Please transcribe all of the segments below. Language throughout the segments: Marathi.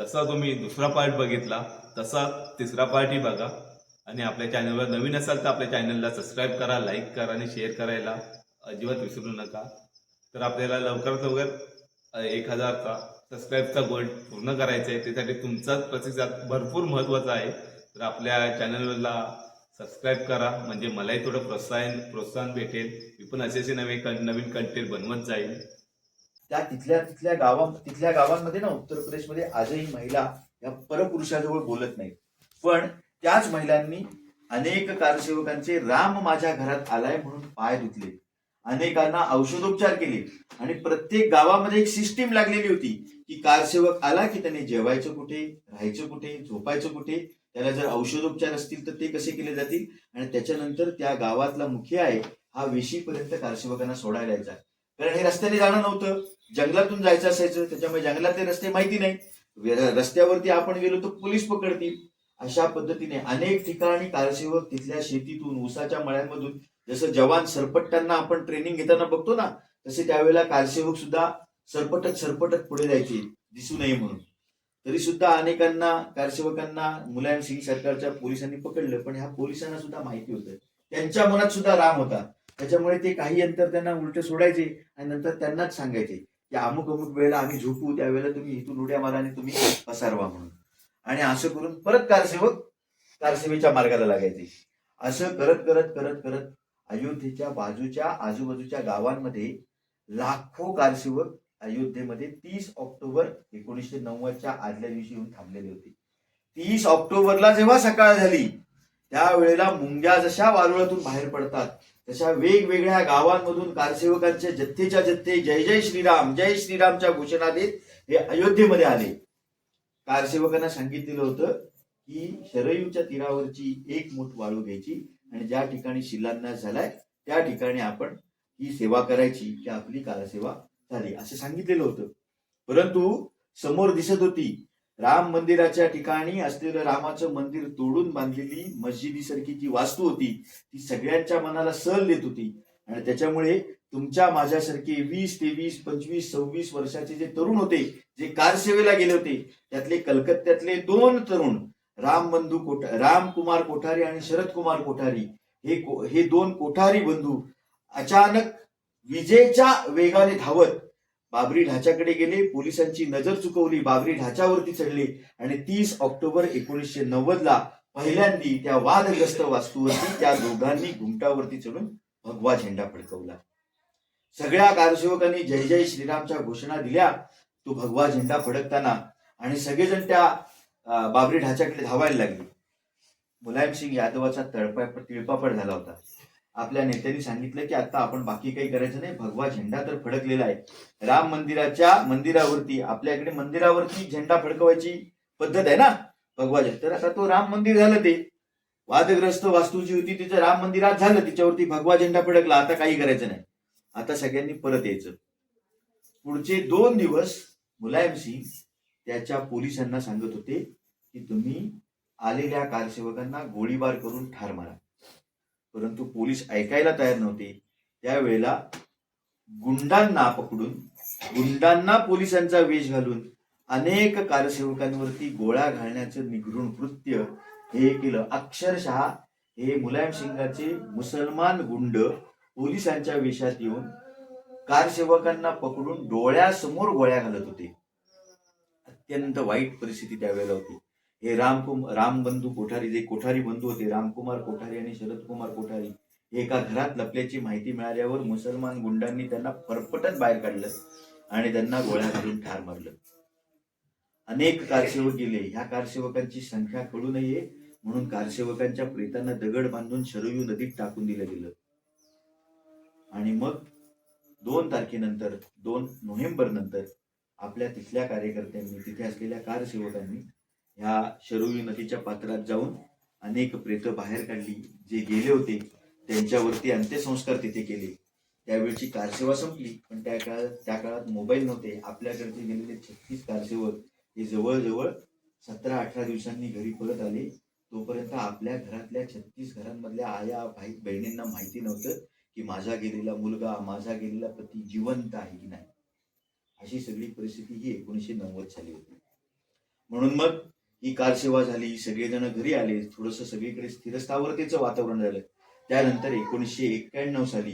जसा तुम्ही दुसरा पार्ट बघितला तसा तिसरा पार्टही बघा. आणि आपल्या चॅनलवर नवीन असाल तर आपल्या चॅनलला सबस्क्राईब करा लाईक करा आणि शेअर करायला अजिबात विसरू नका. तर आपल्याला लवकरात लवकर एक हजारचा सबस्क्राईबचा गोल पूर्ण करायचा आहे. त्यासाठी तुमचाच प्रतिसाद भरपूर महत्त्वाचा आहे. तर आपल्या चॅनलला सबस्क्राईब करा. म्हणजे मलाही थोडं प्रोत्साहन प्रोत्साहन भेटेल. मी पण असे असे नवे कं- नवीन कंटेंट बनवत जाईल. त्या तिथल्या तिथल्या गावा तिथल्या गावांमध्ये ना उत्तर प्रदेशमध्ये आजही महिला या परपुरुषाजवळ बोलत नाहीत. पण त्याच महिलांनी अनेक कारसेवकांचे राम माझ्या घरात आलाय म्हणून पाय धुतले. अनेकांना औषधोपचार केले आणि प्रत्येक गावामध्ये एक सिस्टीम लागलेली होती की कारसेवक आला की त्याने जेवायचं कुठे राहायचं कुठे झोपायचं कुठे त्याला जर औषधोपचार असतील तर ते कसे केले जातील? आणि त्याच्यानंतर त्या गावातला मुख्य आहे हा वेशीपर्यंत कारसेवकांना सोडायला यायचा. कारण हे रस्त्याने जाणं नव्हतं. जंगलातून जायचं असायचं त्याच्यामुळे जंगलातले रस्ते माहिती नाही. रस्त्यावरती आपण गेलो तर पोलीस पकडतील. अशा पद्धतीने अनेक ठिकाणी कारसेवक तिथल्या शेतीतून ऊसाच्या मळ्यांमधून जसं जवान सरपट्ट्यांना आपण ट्रेनिंग घेताना बघतो ना तसे त्यावेळेला कारसेवक सुद्धा सरपटत सरपटत पुढे जायचे दिसू नये म्हणून. तरी सुद्धा अनेकांना कारसेवकांना मुलायम सिंग सरकारच्या पोलिसांनी पकडलं पण ह्या पोलिसांना सुद्धा माहिती होतं. त्यांच्या मनात सुद्धा राम होता. त्याच्यामुळे ते काही अंतर त्यांना उलट सोडायचे आणि नंतर त्यांनाच सांगायचे. की अमुक अमुक वेळेला आम्ही झोपू त्यावेळेला तुम्ही इथून उड्या मारा आणि तुम्ही पसारवा म्हणून. आणि असं करून परत कारसेवक कारसेवेच्या मार्गाला लागायचे. असं करत करत करत करत अयोध्येच्या बाजूच्या आजूबाजूच्या गावांमध्ये लाखो कारसेवक अयोध्येमध्ये तीस ऑक्टोबर एकोणीसशे नव्वदच्या आदल्या दिवशी येऊन थांबलेले होते. तीस ऑक्टोबरला जेव्हा सकाळ झाली त्यावेळेला मुंग्या जशा वारुळातून बाहेर पडतात तशा वेगवेगळ्या गावांमधून कारसेवकांचे जत्थेच्या जत्थे जय जय श्रीराम जय श्रीरामच्या घोषणा देत हे अयोध्येमध्ये आले. कारसेवकांना सांगितलेलं होतं की शरयूच्या तीरावरची एक मूठ वाळू घ्यायची आणि ज्या ठिकाणी शिलान्यास झालाय त्या ठिकाणी आपण ही सेवा करायची की आपली कारसेवा झाली असं सांगितलेलं होतं. परंतु समोर दिसत होती राम मंदिराच्या ठिकाणी असलेलं रामाचं मंदिर तोडून बांधलेली मस्जिदीसारखी जी वास्तू होती ती सगळ्यांच्या मनाला सहल देत होती. आणि त्याच्यामुळे तुमच्या माझ्यासारखे वीस तेवीस पंचवीस सव्वीस वर्षाचे जे तरुण होते जे कारसेवेला गेले होते त्यातले कलकत्त्यातले दोन तरुण राम बंधू कोठ रामकुमार कोठारी आणि शरद कुमार कोठारी हे को- हे दोन कोठारी बंधू अचानक विजेच्या वेगाने धावत बाबरी ढाच्याकडे गेले पोलिसांची नजर चुकवली बाबरी ढाच्यावरती चढले आणि तीस ऑक्टोबर एकोणीसशे नव्वद ला पहिल्यांदी त्या वादग्रस्त वास्तूवरती त्या दोघांनी घुमटावरती चढून भगवा झेंडा फडकवला. सगळ्या कारसेवकांनी जय जय श्रीरामच्या घोषणा दिल्या. तो भगवा झेंडा फडकताना आणि सगळेजण त्या बाबरी ढाच्याकडे धावायला लागले. मुलायम सिंग यादवाचा तळपा तिळपापड झाला होता. आपल्या नेत्यांनी सांगितलं की आता आपण बाकी काही करायचं नाही भगवा झेंडा तर फडकलेला आहे. राम मंदिराच्या मंदिरावरती आपल्याकडे मंदिरावरती झेंडा फडकवायची पद्धत आहे ना? भगवा झेंडा. तर आता तो राम मंदिर झालं ते. वादग्रस्त वास्तू जी होती तिचं राम मंदिरात झालं. तिच्यावरती भगवा झेंडा फडकला. आता काही करायचं नाही. आता सगळ्यांनी परत यायचं. पुढचे दोन दिवस मुलायम सिंग त्याच्या पोलिसांना सांगत होते की तुम्ही आलेल्या कारसेवकांना गोळीबार करून ठार मारा. परंतु पोलीस ऐकायला तयार नव्हते. त्यावेळेला गुंडांना पकडून गुंडांना पोलिसांचा वेश घालून अनेक कारसेवकांवरती गोळ्या घालण्याचं निगृण कृत्य हे केलं. अक्षरशः हे मुलायम सिंगाचे मुसलमान गुंड पोलिसांच्या वेशात येऊन कारसेवकांना पकडून डोळ्यासमोर गोळ्या घालत होते. अत्यंत वाईट परिस्थिती त्यावेळेला होती. हे रामकुम रामबंधू कोठारी जे कोठारी बंधू होते रामकुमार कोठारी आणि शरदकुमार कोठारी हे एका घरात लपल्याची माहिती मिळाल्यावर मुसलमान गुंडांनी त्यांना फरफटत बाहेर काढलं आणि त्यांना गोळ्या घालून ठार मारलं. अनेक कारसेवक गेले. ह्या कारसेवकांची संख्या कळू नये म्हणून कारसेवकांच्या प्रेतांना दगड बांधून शरयू नदीत टाकून दिलं गेलं. आणि मग दोन तारखेनंतर दोन नोव्हेंबर नंतर आपल्या तिथल्या कार्यकर्त्यांनी तिथे असलेल्या कारसेवकांनी ह्या शरयू नदीच्या पात्रात जाऊन अनेक प्रेत बाहेर काढली. जे गेले होते त्यांच्यावरती अंत्यसंस्कार तिथे केले. त्यावेळची कारसेवा संपली. पण त्या काळात त्या काळात मोबाईल नव्हते. आपल्याकडचे गेलेले छत्तीस कारसेवक हे जवळजवळ सतरा अठरा दिवसांनी घरी परत आले. तोपर्यंत आपल्या घरातल्या छत्तीस घरांमधल्या आया भाई बहिणींना माहिती नव्हतं की माझा गेलेला मुलगा माझा गेलेला पती जिवंत आहे की नाही. अशी सगळी परिस्थिती ही एकोणीसशे नव्वद साली होती. म्हणून मग ही कारसेवा झाली सगळेजण घरी आले थोडस सगळीकडे स्थिरस्थावरतेचं वातावरण झालं. त्यानंतर एकोणीसशे एक्क्याण्णव साली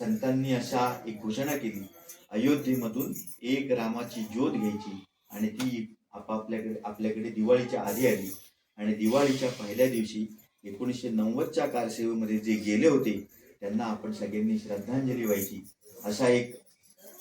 संतांनी अशा एक घोषणा केली अयोध्येमधून एक रामाची ज्योत घ्यायची आणि ती आपापल्याकडे आपल्याकडे दिवाळीच्या आधी आली. आणि दिवाळीच्या पहिल्या दिवशी एकोणीसशे नव्वदच्या कारसेवेमध्ये जे गेले होते त्यांना आपण सगळ्यांनी श्रद्धांजली व्हायची असा एक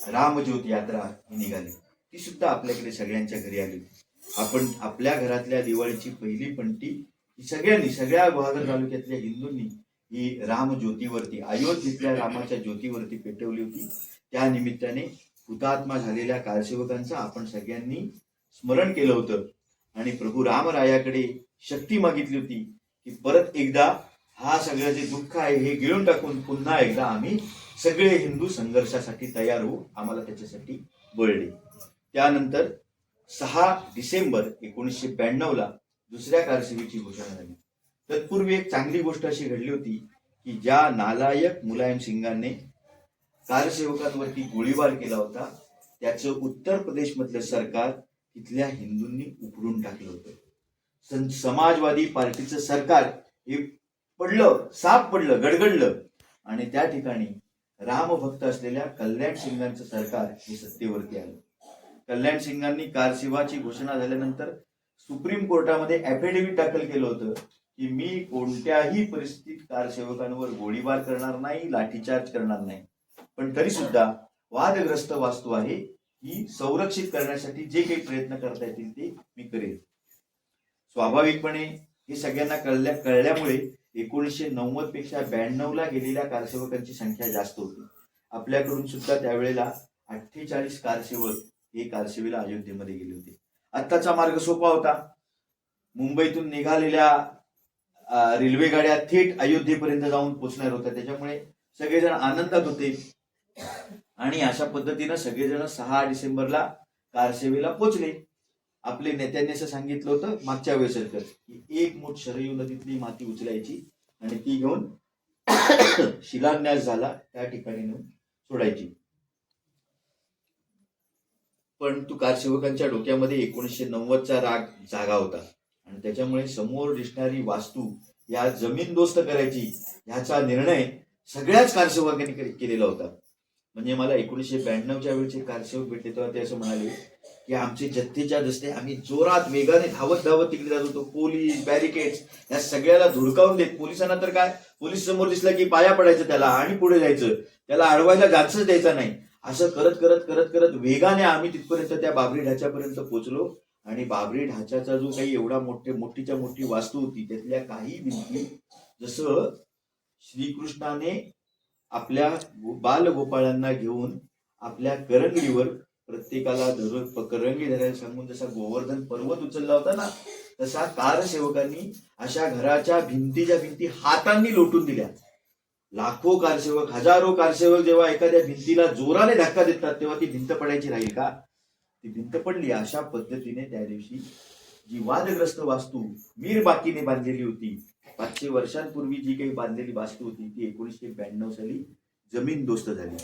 रामज्योत यात्रा ही निघाली. ती सुद्धा आपल्याकडे सगळ्यांच्या घरी आली. आपण आपल्या घरातल्या दिवाळीची पहिली पंटी सगळ्यांनी सगळ्या बहादर तालुक्यातल्या हिंदूंनी ही रामज्योतीवरती अयोध्येतल्या रामाच्या ज्योतीवरती पेटवली होती. त्या निमित्ताने हुतात्मा झालेल्या कालसेवकांचं आपण सगळ्यांनी स्मरण केलं होतं. आणि प्रभू रामरायाकडे शक्ती मागितली होती की परत एकदा हा सगळं जे दुःख आहे हे गिळून टाकून पुन्हा एकदा आम्ही सगळे हिंदू संघर्षासाठी तयार होऊ आम्हाला त्याच्यासाठी बळले त्यानंतर सहा डिसेंबर एकोणीसशे ब्याण्णवला दुसऱ्या कारसेवेची घोषणा झाली. तत्पूर्वी एक चांगली गोष्ट अशी घडली होती की ज्या नालायक मुलायम सिंगांनी कारसेवकांवरती गोळीबार केला होता त्याचं उत्तर प्रदेशमधलं सरकार तिथल्या हिंदूंनी उपडून टाकलं होतं. सं- समाजवादी पार्टीचं सरकार हे पडलं साप पडलं गडगडलं आणि त्या ठिकाणी रामभक्त असलेल्या कल्याण सिंगांचं सरकार हे सत्तेवरती आलं. कल्याण सिंगांनी कारसेवाची घोषणा झाल्यानंतर सुप्रीम कोर्टामध्ये ऍफिडेव्हिट दाखल केलं होतं की मी कोणत्याही परिस्थितीत कारसेवकांवर गोळीबार करणार नाही लाठीचार्ज करणार नाही. पण तरी सुद्धा वादग्रस्त वास्तू आहे ही संरक्षित करण्यासाठी जे काही प्रयत्न करता येतील ते मी करेन. स्वाभाविकपणे हे सगळ्यांना कळल्या कळल्यामुळे एकोणीसशे नव्वदपेक्षा ब्याण्णव ला गेलेल्या कारसेवकांची संख्या जास्त होती. आपल्याकडून सुद्धा त्यावेळेला अठ्ठेचाळीस कारसेवक हे कारशिवीला अयोध्येमध्ये गेले होते. आत्ताचा मार्ग सोपा होता. मुंबईतून निघालेल्या रेल्वे गाड्या थेट अयोध्येपर्यंत जाऊन पोचणार होत्या. त्याच्यामुळे सगळेजण आनंदात होते. आणि अशा पद्धतीनं सगळेजण सहा डिसेंबरला कारसेवेला पोचले आपले नेत्यांनी असं सांगितलं होतं मागच्या वेळेस की एक मोठ शरयू नदीतली माती उचलायची आणि ती घेऊन शिलान्यास झाला त्या ठिकाणी नेऊन सोडायची. पण तू कारसेवकांच्या डोक्यामध्ये एकोणीसशे नव्वदचा राग जागा होता. आणि त्याच्यामुळे समोर दिसणारी वास्तू या जमीनदोस्त करायची ह्याचा निर्णय सगळ्याच कारसेवकांनी केलेला होता. म्हणजे मला एकोणीसशे ब्याण्णवच्या वेळचे कारसेवक भेटले तेव्हा ते असं म्हणाले की आमचे जत्थेच्या दस्ते आम्ही जोरात वेगाने धावत धावत तिकडे जात होतो. पोलीस बॅरिकेड्स या सगळ्याला धुडकावून देत. पोलिसांना तर काय? पोलीस समोर दिसला की पाया पडायचं त्याला आणि पुढे जायचं. त्याला अडवायला जायचंच द्यायचा नाही. असं करत करत करत करत वेगाने आम्ही तिथपर्यंत त्या बाबरी ढाच्यापर्यंत पोहोचलो आणि बाबरी ढाच्याचा जो काही एवढा मोठे मोठीच्या मोठी वास्तू होती त्यातल्या काही भिंती जसं श्रीकृष्णाने आपल्या गो- बालगोपाळांना घेऊन आपल्या करंगीवर प्रत्येकाला धरून करंगी धरायला सांगून जसा गोवर्धन पर्वत उचलला होता ना तसा कारसेवकांनी अशा घराच्या भिंतीच्या भिंती हातांनी लोटून दिल्या. लाखो कारसेवक हजारो कारसेवक जेव्हा एखाद्या भिंतीला जोराने धक्का देतात तेव्हा ती भिंत पडायची राहील का? ती भिंत पडली. अशा पद्धतीने त्या दिवशी जी वादग्रस्त वास्तू मीर बाकीने बांधलेली होती पाचशे वर्षांपूर्वी जी काही बांधलेली वास्तू होती ती एकोणीसशे ब्याण्णव साली जमीन दोस्त झाली.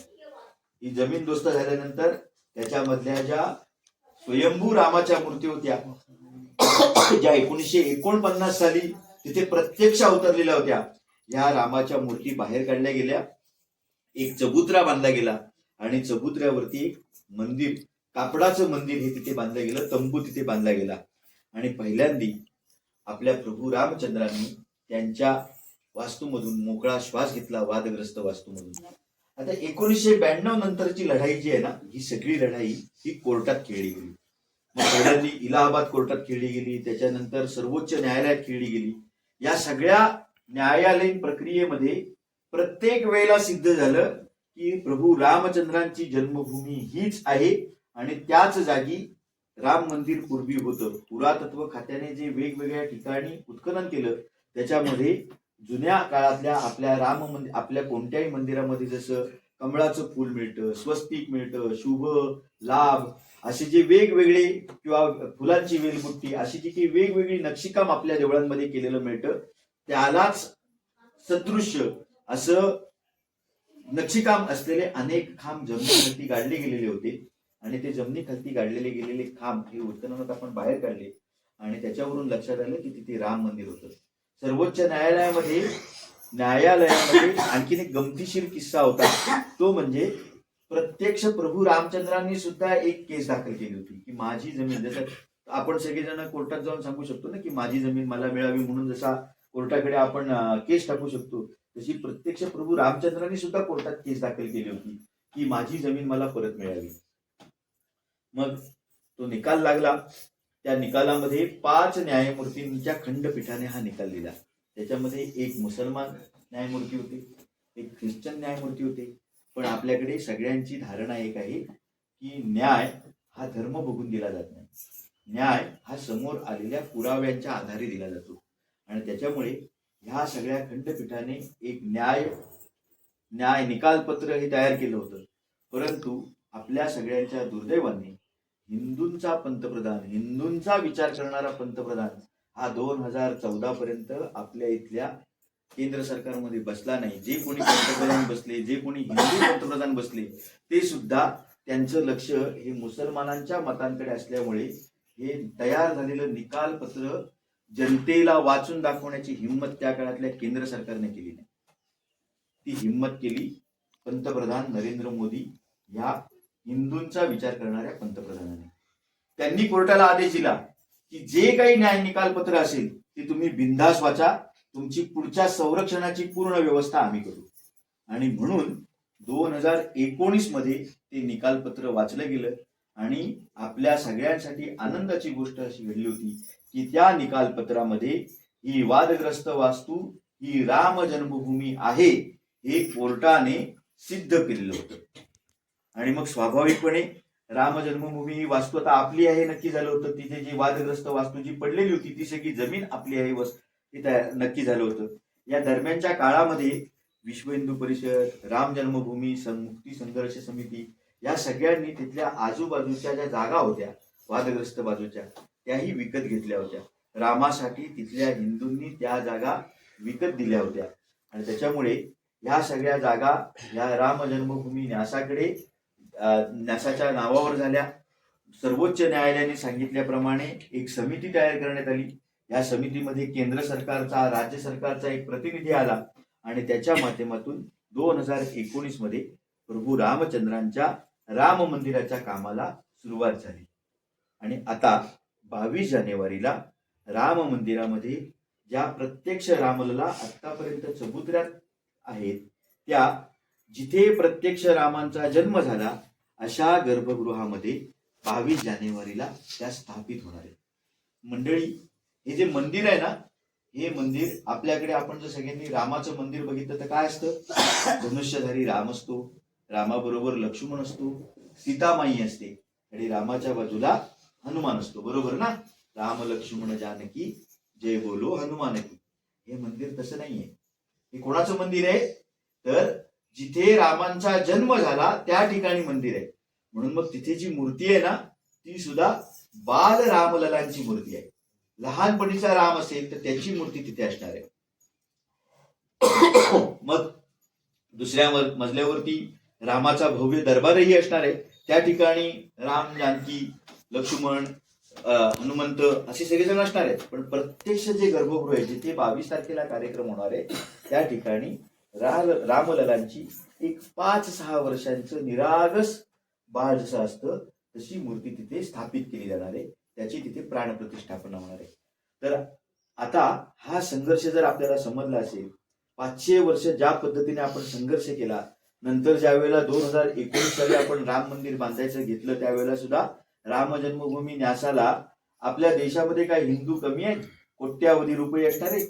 ही जमीन दोस्त झाल्यानंतर त्याच्यामधल्या ज्या स्वयंभू रामाच्या मूर्ती होत्या ज्या एकोणीसशे एकोणपन्नास साली तिथे प्रत्यक्ष अवतरलेल्या होत्या या रामाच्या मूर्ती बाहेर काढल्या गेल्या. एक चबुत्रा बांधला गेला आणि चबुत्र्यावरती एक मंदिर कापडाचं मंदिर हे तिथे बांधलं गेलं तंबू तिथे बांधला गेला. आणि पहिल्यांदी आपल्या प्रभू रामचंद्रांनी त्यांच्या वास्तूमधून मोकळा श्वास घेतला वादग्रस्त वास्तूमधून. आता एकोणीसशे ब्याण्णव नंतरची लढाई जी आहे ना ही सगळी लढाई ही कोर्टात खेळली गेली. मग पहिल्यांदी इलाहाबाद कोर्टात खेळली गेली त्याच्यानंतर सर्वोच्च न्यायालयात खेळली गेली. या सगळ्या न्यायालयीन प्रक्रियेमध्ये प्रत्येक वेळेला सिद्ध झालं की प्रभू रामचंद्रांची जन्मभूमी हीच आहे आणि त्याच जागी राम मंदिर पूर्वी होतं. पुरातत्व खात्याने जे वेगवेगळ्या ठिकाणी उत्खनन केलं त्याच्यामध्ये जुन्या काळातल्या आपल्या राम मंदिर आपल्या कोणत्याही मंदिरामध्ये जसं कमळाचं फूल मिळतं स्वस्तिक मिळतं शुभ लाभ असे जे वेगवेगळे किंवा फुलांची वेलबुट्टी अशी जी काही वेगवेगळी नक्षीकाम आपल्या देवळांमध्ये केलेलं मिळतं त्यालाच सदृश्य असं नक्षीकाम असलेले अनेक खांब जमिनीखाली गाडले गेलेले होते. आणि ते जमिनीखाली गाडलेले गेलेले खांब हे उत्खननात आपण बाहेर काढले. आणि त्याच्यावरून लक्षात आलं की तिथे राम मंदिर होतं. सर्वोच्च न्यायालयामध्ये न्यायालयामध्ये आणखीन एक गमतीशीर किस्सा होता. तो म्हणजे प्रत्यक्ष प्रभू रामचंद्रांनी सुद्धा एक केस दाखल केली होती की माझी जमीन जसं आपण सगळेजण कोर्टात जाऊन सांगू शकतो ना की माझी जमीन मला मिळावी म्हणून जसा कोर्टाकडे आपण केस टाकू शकतो. तशी प्रत्यक्ष प्रभू रामचंद्रांनी सुद्धा कोर्टात केस दाखल केली होती की माझी जमीन मला परत मिळावी. मग तो निकाल लागला. त्या निकालामध्ये पाच न्यायमूर्तींच्या खंडपीठाने हा निकाल दिला. त्याच्यामध्ये एक मुसलमान न्यायमूर्ती होते एक ख्रिश्चन न्यायमूर्ती होते. पण आपल्याकडे सगळ्यांची धारणा एक आहे की न्याय हा धर्म बघून दिला जात नाही. न्याय हा समोर आलेल्या पुराव्यांच्या आधारे दिला जातो. आणि त्याच्यामुळे ह्या सगळ्या खंडपीठाने एक न्याय न्याय निकालपत्र हे तयार केलं होतं. परंतु आपल्या सगळ्यांच्या दुर्दैवाने हिंदूंचा पंतप्रधान हिंदूंचा विचार करणारा पंतप्रधान हा दोन हजार चौदा पर्यंत आपल्या इथल्या केंद्र सरकारमध्ये बसला नाही. जे कोणी पंतप्रधान बसले जे कोणी हिंदू पंतप्रधान बसले ते सुद्धा त्यांचं लक्ष हे मुसलमानांच्या मतांकडे असल्यामुळे हे तयार झालेलं निकालपत्र जनतेला वाचून दाखवण्याची हिंमत त्या काळातल्या केंद्र सरकारने केली नाही. ती हिंमत केली पंतप्रधान नरेंद्र मोदी या हिंदूंचा विचार करणाऱ्या पंतप्रधानाने. त्यांनी कोर्टाला आदेश दिला की जे काही न्याय निकालपत्र असेल ते तुम्ही बिनधास वाचा तुमची पुढच्या संरक्षणाची पूर्ण व्यवस्था आम्ही करू. आणि म्हणून दोन हजार एकोणीसमध्ये ते निकालपत्र वाचलं गेलं आणि आपल्या सगळ्यांसाठी आनंदाची गोष्ट अशी घडली होती की त्या निकालपत्रामध्ये ही वादग्रस्त वास्तू ही राम जन्मभूमी आहे हे कोर्टाने सिद्ध केलेलं होतं. आणि मग स्वाभाविकपणे राम जन्मभूमी ही वास्तू आता आपली आहे नक्की झालं होतं. तिथे जी वादग्रस्त वास्तू जी पडलेली होती ती सगळी जमीन आपली आहे वस नक्की झालं होतं. या दरम्यानच्या काळामध्ये विश्व हिंदू परिषद राम जन्मभूमी मुक्ती संघर्ष समिती या सगळ्यांनी तिथल्या आजूबाजूच्या ज्या जागा होत्या वादग्रस्त बाजूच्या त्याही विकत घेतल्या होत्या. रामासाठी तिथल्या हिंदूंनी त्या जागा विकत दिल्या होत्या. आणि त्याच्यामुळे ह्या सगळ्या जागा ह्या राम जन्मभूमी न्यासाकडे न्यासाच्या नावावर झाल्या. सर्वोच्च न्यायालयाने सांगितल्याप्रमाणे एक समिती तयार करण्यात आली. या समितीमध्ये केंद्र सरकारचा राज्य सरकारचा एक प्रतिनिधी आला आणि त्याच्या माध्यमातून दोन हजार एकोणीसमध्ये प्रभू रामचंद्रांच्या राम मंदिराच्या कामाला सुरुवात झाली. आणि आता बावीस जानेवारीला राम मंदिरामध्ये ज्या प्रत्यक्ष रामलला आतापर्यंत चबुतऱ्यात आहेत त्या जिथे प्रत्यक्ष रामांचा जन्म झाला अशा गर्भगृहामध्ये बावीस जानेवारीला त्या स्थापित होणार आहेत. मंडळी हे जे मंदिर आहे ना हे मंदिर आपल्याकडे आपण जर सगळ्यांनी रामाचं मंदिर बघितलं तर काय असतं? धनुष्यधारी राम असतो रामाबरोबर लक्ष्मण असतो सीतामाई असते आणि रामाच्या बाजूला हनुमान असतो बरोबर ना? राम लक्ष्मण जानकी जय बोलो हनुमानकी हे मंदिर तसं नाहीये. हे कोणाचं मंदिर आहे? तर जिथे रामांचा जन्म झाला त्या ठिकाणी मंदिर आहे. म्हणून मग तिथे जी मूर्ती आहे ना ती सुद्धा बाल रामललांची मूर्ती आहे. लहानपणीचा राम असेल तर त्याची मूर्ती तिथे असणार आहे. मग दुसऱ्या मजल्यावरती रामाचा भव्य दरबारही असणार आहे. त्या ठिकाणी राम जानकी लक्ष्मण हनुमंत असे सगळेजण असणार आहेत. पण प्रत्यक्ष जे गर्भगृह आहे जिथे बावीस तारखेला कार्यक्रम होणार आहे त्या ठिकाणी रामललांची एक पाच सहा वर्षांचं निरागस बाळ जसं असतं तशी मूर्ती तिथे स्थापित केली जाणार आहे. त्याची तिथे प्राणप्रतिष्ठापना होणार आहे. तर आता हा संघर्ष जर आपल्याला समजला असेल पाचशे वर्ष ज्या पद्धतीने आपण संघर्ष केला नंतर ज्या वेळेला दोन हजार एकोणीस साली आपण राम मंदिर बांधायचं घेतलं त्यावेळेला सुद्धा राम जन्मभूमी न्यासाला आपल्या देशामध्ये काय हिंदू कमी आहेत? कोट्यावधी रुपये असणार आहे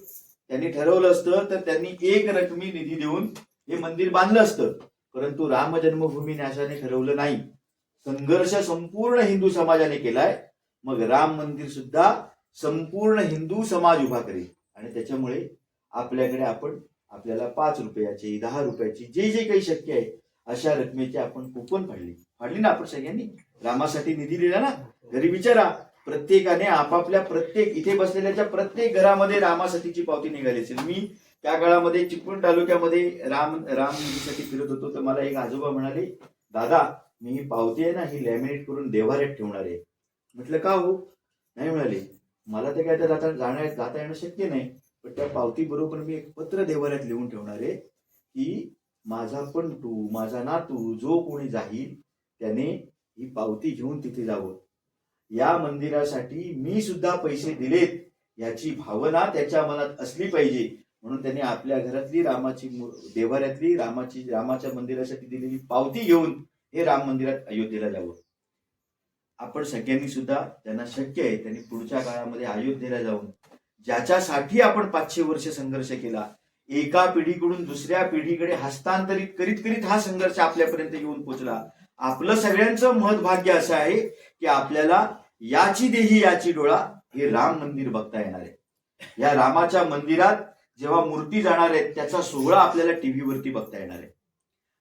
त्यांनी ठरवलं असतं तर त्यांनी एक रकमी निधी देऊन हे मंदिर बांधलं असतं. परंतु राम जन्मभूमी न्यासाने ठरवलं नाही. संघर्ष संपूर्ण हिंदू समाजाने केलाय. मग राम मंदिर सुद्धा संपूर्ण हिंदू समाज उभा करेल. आणि त्याच्यामुळे आपल्याकडे आपण आपल्याला पाच रुपयाची दहा रुपयाची जे जे काही शक्य आहे अशा रकमेची आपण कुपन फाडली. फाडली ना आपण सगळ्यांनी? रामासाठी निधी दिला ना? घरी विचारा प्रत्येकाने आपापल्या प्रत्येक इथे बसलेल्याच्या प्रत्येक घरामध्ये रामासाठीची पावती निघाली असेल. मी त्या काळामध्ये चिपळूण तालुक्यामध्ये राम राम निधीसाठी फिरत होतो. तर मला एक आजोबा म्हणाले दादा मी ही पावती आहे ना ही लॅमिनेट करून देवाऱ्यात ठेवणार आहे. म्हटलं का हो? नाही म्हणाले मला ते काय तर जाता जाण्या जाता येणं शक्य नाही. पण त्या पावती बरोबर मी एक पत्र देवाऱ्यात लिहून ठेवणार आहे की माझा पण तू माझा नातू जो कोणी जाईल त्याने ही पावती घेऊन तिथे जावं. या मंदिरासाठी मी सुद्धा पैसे दिलेत याची भावना त्याच्या मनात असली पाहिजे. म्हणून त्यांनी आपल्या घरातली रामाची देवाऱ्यातली रामाची रामाच्या मंदिरासाठी दिलेली पावती घेऊन हे राम मंदिरात अयोध्येला जावं. आपण सगळ्यांनी सुद्धा त्यांना शक्य आहे त्यांनी पुढच्या काळामध्ये अयोध्येला जाऊन ज्याच्यासाठी आपण पाचशे वर्ष संघर्ष केला एका पिढीकडून दुसऱ्या पिढीकडे हस्तांतरित करीत करीत हा संघर्ष आपल्यापर्यंत येऊन पोहोचला आपलं सगळ्यांचं महत्भाग्य असं आहे की आपल्याला याची देही याची डोळा हे राम मंदिर बघता येणार आहे. या रामाच्या मंदिरात जेव्हा मूर्ती जाणार आहेत त्याचा सोहळा आपल्याला टीव्हीवरती बघता येणार आहे.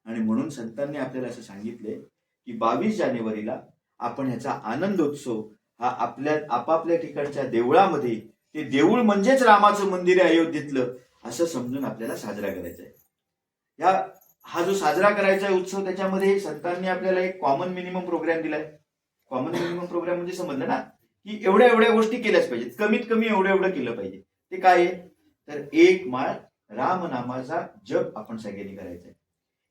आणि म्हणून संतांनी आपल्याला असं सांगितले की बावीस जानेवारीला आपण ह्याचा आनंदोत्सव हा आपल्या आपापल्या ठिकाणच्या देवळामध्ये ते देऊळ म्हणजेच रामाचं मंदिर आहे अयोध्येतलं असं समजून आपल्याला साजरा करायचं आहे. या हा जो साजरा करायचा आहे उत्सव त्याच्यामध्ये संतांनी आपल्याला एक कॉमन मिनिमम प्रोग्राम दिलाय. कॉमन मिनिमम प्रोग्राम म्हणजे समजलं ना की एवढ्या एवढ्या गोष्टी केल्याच पाहिजेत. कमीत कमी एवढं एवढं केलं पाहिजे. ते काय आहे? तर एक माळ रामनामाचा जप आपण सगळ्यांनी करायचा आहे.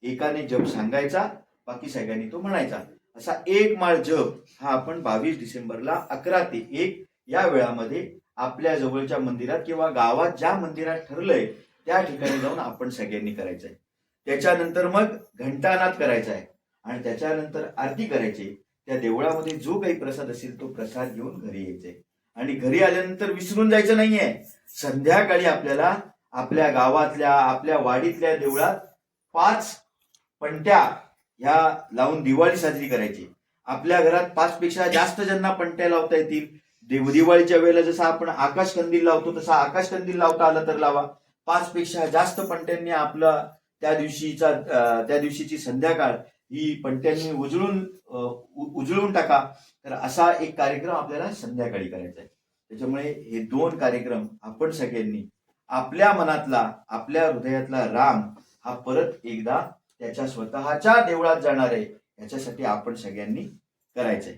एकाने जप सांगायचा बाकी सगळ्यांनी तो म्हणायचा. असा एक माळ जप हा आपण बावीस डिसेंबरला अकरा ते एक या वेळामध्ये आपल्या जवळच्या मंदिरात किंवा गावात ज्या मंदिरात ठरलंय त्या ठिकाणी जाऊन आपण सगळ्यांनी करायचंय त्याच्यानंतर मग घंटानाद करायचा आहे. आणि त्याच्यानंतर आरती करायची त्या देवळामध्ये जो काही प्रसाद असेल तो प्रसाद घेऊन घरी यायचे. आणि घरी आल्यानंतर विसरून जायचं नाहीये. संध्याकाळी आपल्याला आपल्या गावातल्या आपल्या वाडीतल्या देवळात पाच पणत्या ह्या लावून दिवाळी साजरी करायची. आपल्या घरात पाच पेक्षा जास्त ज्यांना पणत्या लावता येतील देव दिवाळीच्या वेळेला जसं आपण आकाश कंदील लावतो तसा आकाश कंदील लावता आला तर लावा. पाच पेक्षा जास्त पणत्यांनी आपला त्या दिवशीचा त्या दिवशीची संध्याकाळ ही पणत्यांनी उजळून उजळून टाका. तर असा एक कार्यक्रम आपल्याला संध्याकाळी करायचा आहे. त्याच्यामुळे हे दोन कार्यक्रम आपण सगळ्यांनी आपल्या मनातला आपल्या हृदयातला राम हा परत एकदा त्याच्या स्वतःच्या देवळात जाणार आहे याच्यासाठी आपण सगळ्यांनी करायचंय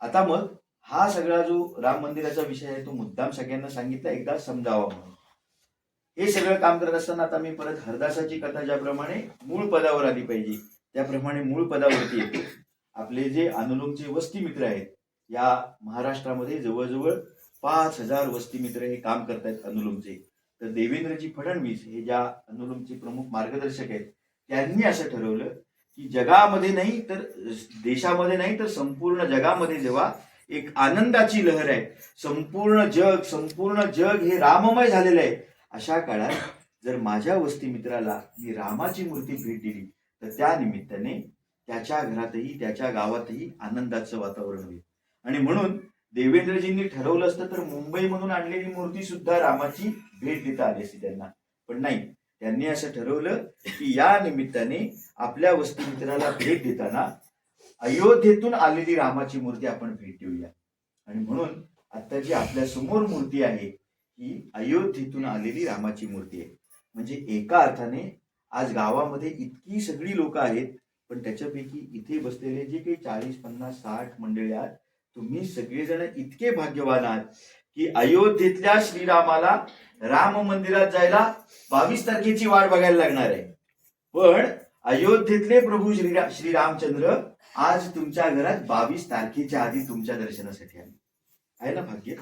आता मग हा सगळा जो राम मंदिराचा विषय आहे तो मुद्दाम सगळ्यांना सांगितला एकदा समजावा म्हणून. हे सगळं काम करत असताना आता मी परत हरदासाची कथा ज्याप्रमाणे मूळ पदावर आली पाहिजे त्याप्रमाणे मूळ पदावरती येते. आपले जे अनुलोमचे वस्ती मित्र आहेत या महाराष्ट्रामध्ये जवळजवळ पाच हजार वस्ती मित्र हे काम करतायत अनुलोमचे. तर देवेंद्रजी फडणवीस हे ज्या अनुलोमचे प्रमुख मार्गदर्शक आहेत त्यांनी असं ठरवलं की जगामध्ये नाही तर देशामध्ये नाही तर संपूर्ण जगामध्ये जेव्हा एक आनंदाची लहर आहे संपूर्ण जग संपूर्ण जग हे राममय झालेलं आहे अशा काळात जर माझ्या वस्ती मित्राला मी रामाची मूर्ती भेट दिली तर त्या निमित्ताने त्याच्या घरातही त्याच्या गावातही आनंदाचं वातावरण होईल. आणि म्हणून देवेंद्रजींनी ठरवलं असतं तर मुंबई म्हणून आणलेली मूर्ती सुद्धा रामाची भेट देता आली असती त्यांना. पण नाही त्यांनी असं ठरवलं की या निमित्ताने आपल्या वस्ती मित्राला भेट देताना अयोध्येतून आलेली रामाची मूर्ती आपण भेट देऊया. आणि म्हणून आता जी आपल्यासमोर मूर्ती आहे ही अयोध्येतून आलेली रामाची मूर्ती आहे. म्हणजे एका अर्थाने आज गावामध्ये इतकी सगळी लोक आहेत पण त्याच्यापैकी इथे बसलेले जे काही चाळीस पन्नास साठ मंडळी आहात तुम्ही सगळेजण इतके भाग्यवान आहात की अयोध्येतल्या श्रीरामाला राम मंदिरात जायला बावीस तारखेची वाट बघायला लागणार आहे. पण अयोध्येतले प्रभू श्री श्रीरामचंद्र आज तुमच्या घरात बावीस तारखेच्या आधी तुमच्या दर्शनासाठी आले. आहे ना भाग्य?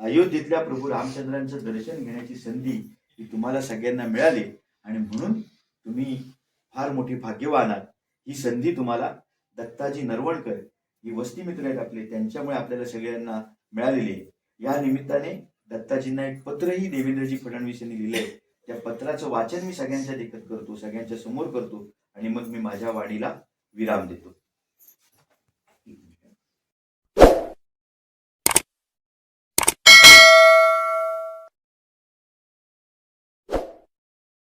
अयोध्येतल्या प्रभू रामचंद्रांचं दर्शन घेण्याची संधी ही तुम्हाला सगळ्यांना मिळाली. आणि म्हणून तुम्ही फार मोठी भाग्यवान आहात. ही संधी तुम्हाला दत्ताजी नरवणकर ही वस्ती मित्र आहेत आपले त्यांच्यामुळे आपल्याला सगळ्यांना मिळालेली आहे. या निमित्ताने दत्ताजींना एक पत्रही देवेंद्रजी फडणवीस यांनी लिहिले त्या पत्राचं वाचन मी सगळ्यांच्या देखत करतो सगळ्यांच्या समोर करतो आणि मग मी माझ्या वाणीला विराम देतो.